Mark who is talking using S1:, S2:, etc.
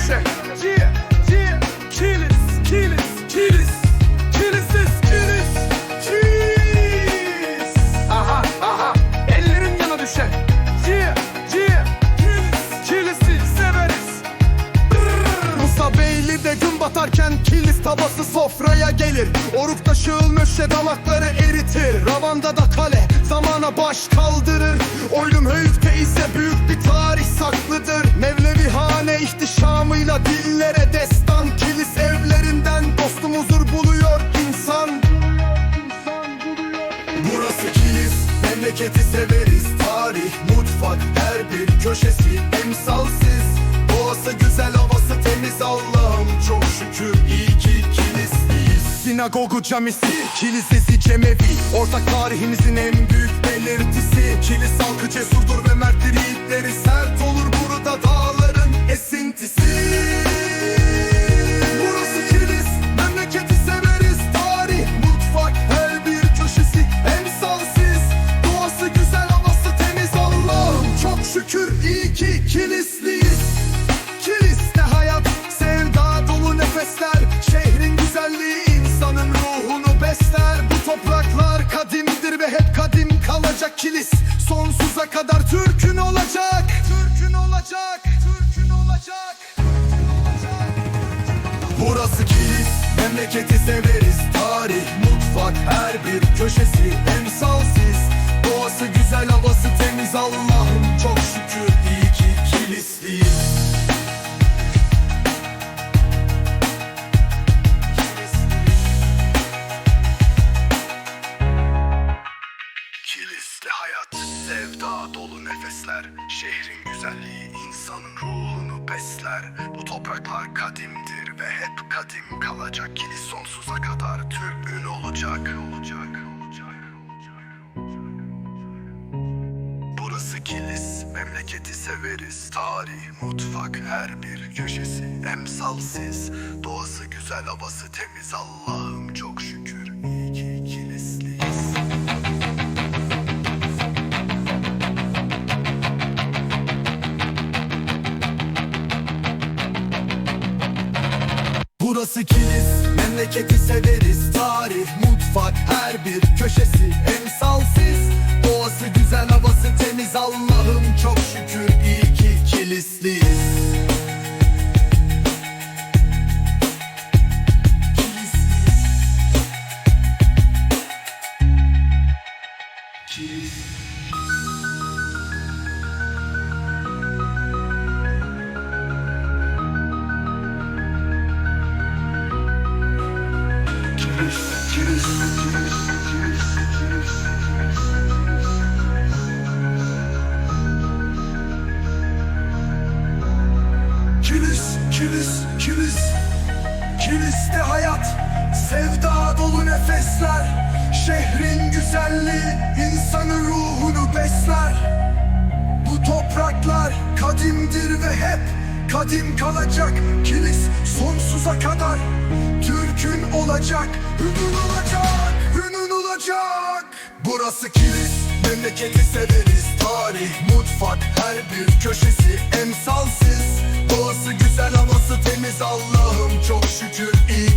S1: düşen Yeah, yeah kilis, kilis Kilisiz kilis Kilis Aha, aha. Ellerin yana düşen Yeah, yeah Kilis, kilisi severiz.
S2: Musa Beyli'de gün batarken kilis tabası sofraya gelir. Oruk'ta şığıl möşe dalakları eritir. Ravanda da kale zamana baş kaldırır. Oylum teyze memleketi severiz Tarih, mutfak, her bir köşesi emsalsiz. Doğası güzel, havası temiz Allah'ım çok şükür. İyi ki kilisliyiz. Sinagogu camisi, kilisesi cemevi. Ortak tarihimizin en büyük belirtisi. Kilis halkı cesurdur ve merttir olacak Türk'ün olacak Burası kilis, memleketi severiz. Tarih, mutfak, her bir köşesi emsalsiz
S3: Şehrin güzelliği insanın ruhunu besler. Bu topraklar kadimdir ve hep kadim kalacak. Kilis sonsuza kadar Türk'ün olacak. Olacak, olacak, Burası Kilis, memleketi severiz. Tarih, mutfak, her bir köşesi emsalsiz. Doğası güzel, havası temiz. Allah'ım
S2: Burası kilis, memleketi severiz. Tarih, mutfak, her bir köşesi Kilis, kilis, kilis Kiliste hayat, sevda dolu nefesler. Şehrin güzelliği insanın ruhunu besler. Bu topraklar kadimdir ve hep kadim kalacak. Kilis sonsuza kadar Türk'ün olacak, hünün olacak, hünün olacak. Burası kilis, memleketi severiz. Tarih, mutfak, her bir köşesi emsalsiz. Doğası güzel, havası temiz. Allah'ım çok şükür iyi